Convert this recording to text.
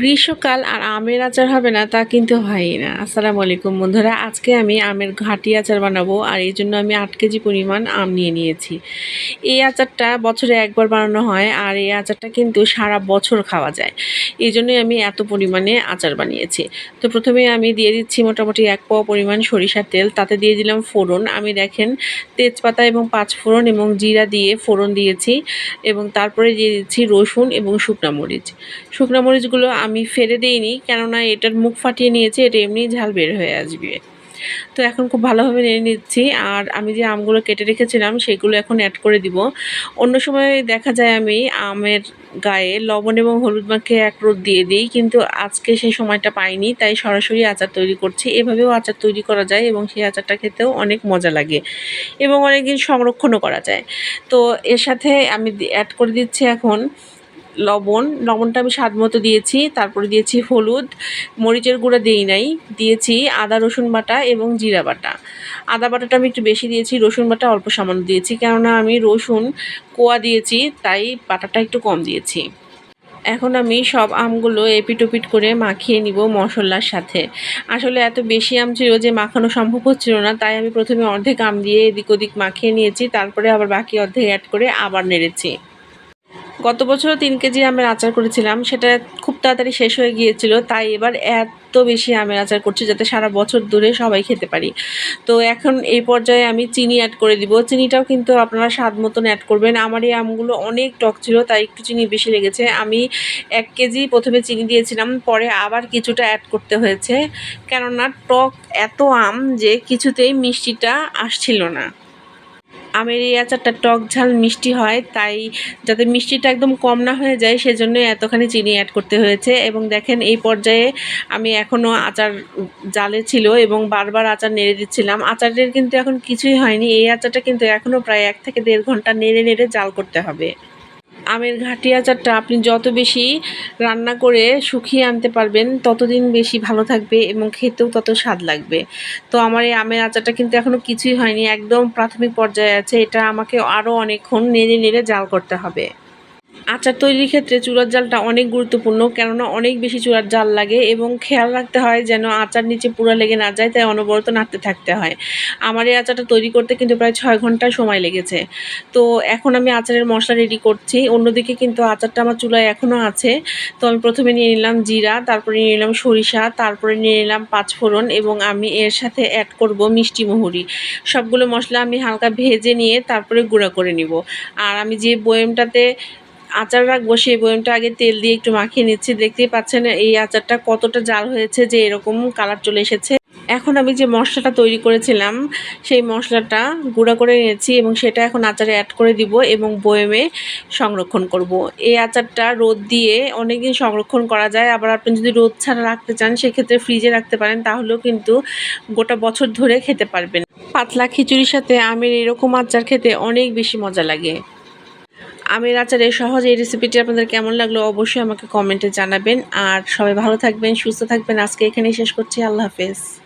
গ্রীষ্মকাল আর আমের আচার হবে না, তা কিন্তু হয়ই না। আসসালামু আলাইকুম বন্ধুরা, আজকে আমি আমের ঘাটি আচার বানাবো আর এই জন্য আমি আট কেজি পরিমাণ আম নিয়ে নিয়েছি। এই আচারটা বছরে একবার বানানো হয় আর এই আচারটা কিন্তু সারা বছর খাওয়া যায়। এই জন্যই আমি এত পরিমাণে আচার বানিয়েছি। তো প্রথমে আমি দিয়ে দিচ্ছি মোটামুটি এক পাওয়া পরিমাণ সরিষার তেল, তাতে দিয়ে দিলাম ফোড়ন। আমি দেখেন তেজপাতা এবং পাঁচ ফোড়ন এবং জিরা দিয়ে ফোড়ন দিয়েছি এবং তারপরে দিয়ে দিচ্ছি রসুন এবং শুকনা মরিচ। শুকনো মরিচগুলো আমি ফেলে দিইনি, কেননা এটার মুখ ফাটিয়ে নিয়েছি, এটা এমনি ঝাল বের হয়ে আসবে। তো এখন খুব ভালোভাবে নিয়ে নিচ্ছি, আর আমি যে আমগুলো কেটে রেখেছিলাম, সেগুলো এখন অ্যাড করে দিব। অন্য সময় দেখা যায় আমি আমের গায়ে লবণ এবং হলুদ মাখিয়ে এক রোদ দিয়ে দিই, কিন্তু আজকে সেই সময়টা পাইনি, তাই সরাসরি আচার তৈরি করছি। এভাবেও আচার তৈরি করা যায় এবং সেই আচারটা খেতেও অনেক মজা লাগে এবং অনেক দিন সংরক্ষণও করা যায়। তো এর সাথে আমি অ্যাড করে দিচ্ছি এখন লবণ, লবণটা আমি স্বাদ মতো দিয়েছি, তারপরে দিয়েছি হলুদ, মরিচের গুঁড়া দিই নাই, দিয়েছি আদা, রসুন বাটা এবং জিরা বাটা। আদা বাটাটা আমি একটু বেশি দিয়েছি, রসুন বাটা অল্প সামান্য দিয়েছি, কেননা আমি রসুন কোয়া দিয়েছি, তাই বাটাটা একটু কম দিয়েছি। এখন আমি সব আমগুলো এপিটোপিট করে মাখিয়ে নিব মশলার সাথে। আসলে এত বেশি আম ছিল যে মাখানো সম্ভব হচ্ছিল না, তাই আমি প্রথমে অর্ধেক আম দিয়ে এদিক ওদিক মাখিয়ে নিয়েছি, তারপরে আবার বাকি অর্ধেক অ্যাড করে আবার নেড়েছি। গত বছরও তিন কেজি আমের আচার করেছিলাম, সেটা খুব তাড়াতাড়ি শেষ হয়ে গিয়েছিল, তাই এবার এত বেশি আমের আচার করছি যাতে সারা বছর ধরে সবাই খেতে পারি। তো এখন এই পর্যায়ে আমি চিনি অ্যাড করে দিব। চিনিটাও কিন্তু আপনারা স্বাদ মতন অ্যাড করবেন। আমার এই আমগুলো অনেক টক ছিল, তাই একটু চিনি বেশি লেগেছে। আমি এক কেজি প্রথমে চিনি দিয়েছিলাম, পরে আবার কিছুটা অ্যাড করতে হয়েছে। কেননা টক এত আম যে কিছুতেই মিষ্টিটা আসছিল না। আমের এই আচারটা টক ঝাল মিষ্টি হয়, তাই যাতে মিষ্টিটা একদম কম না হয়ে যায়, সেজন্য এতখানি চিনি অ্যাড করতে হয়েছে। এবং দেখেন, এই পর্যায়ে আমি এখনও আচার জালে ছিল এবং বারবার আচার নেড়ে দিচ্ছিলাম। আচারের কিন্তু এখন কিছুই হয়নি। এই আচারটা কিন্তু এখনও প্রায় এক থেকে দেড় ঘণ্টা নেড়ে নেড়ে জাল করতে হবে। আমের ঘাটি আচারটা আপনি যত বেশি রান্না করে শুকিয়ে আনতে পারবেন, ততদিন বেশি ভালো থাকবে এবং খেতেও তত স্বাদ লাগবে। তো আমার এই আমের আচারটা কিন্তু এখনও কিছুই হয়নি, একদম প্রাথমিক পর্যায়ে আছে। এটা আমাকে আরও অনেকক্ষণ নেড়ে নেড়ে জাল করতে হবে। আচার তৈরির ক্ষেত্রে চুলার জালটা অনেক গুরুত্বপূর্ণ, কেননা অনেক বেশি চূড়ার জাল লাগে এবং খেয়াল রাখতে হয় যেন আচার নিচে পুরা লেগে না যায়, তাই অনবরত নাড়তে থাকতে হয়। আমার এই আচারটা তৈরি করতে কিন্তু প্রায় ছয় ঘণ্টা সময় লেগেছে। তো এখন আমি আচারের মশলা রেডি করছি। অন্যদিকে কিন্তু আচারটা আমার চুলায় এখনও আছে। তো আমি প্রথমে নিয়ে নিলাম জিরা, তারপরে নিয়ে নিলাম সরিষা, তারপরে নিয়ে নিলাম পাঁচফোড়ন এবং আমি এর সাথে অ্যাড করব মিষ্টি মহুরি। সবগুলো মশলা আমি হালকা ভেজে নিয়ে তারপরে গুঁড়া করে নিব। আর আমি যে বয়েমটাতে আচার রাখব সেই বয়মটা আগে তেল দিয়ে একটু মাখিয়ে নিচ্ছি। দেখতেই পাচ্ছেন এই আচারটা কতটা জাল হয়েছে যে এরকম কালার চলে এসেছে। এখন আমি যে মশলাটা তৈরি করেছিলাম, সেই মশলাটা গুঁড়া করে নিয়েছি এবং সেটা এখন আচারে অ্যাড করে দিব এবং বয়েমে সংরক্ষণ করব। এই আচারটা রোদ দিয়ে অনেক দিন সংরক্ষণ করা যায়। আবার আপনি যদি রোদ ছাড়া রাখতে চান, সেক্ষেত্রে ফ্রিজে রাখতে পারেন, তাহলেও কিন্তু গোটা বছর ধরে খেতে পারবেন। পাতলা খিচুড়ির সাথে আমের এরকম আচার খেতে অনেক বেশি মজা লাগে। আমের এই সহজ এই রেসিপিটি আপনাদের কেমন লাগল অবশ্যই আমাকে কমেন্টে জানাবেন। আর সবাই ভালো থাকবেন, সুস্থ থাকবেন। আজকে এখানেই শেষ করছি। আল্লাহ হাফেজ।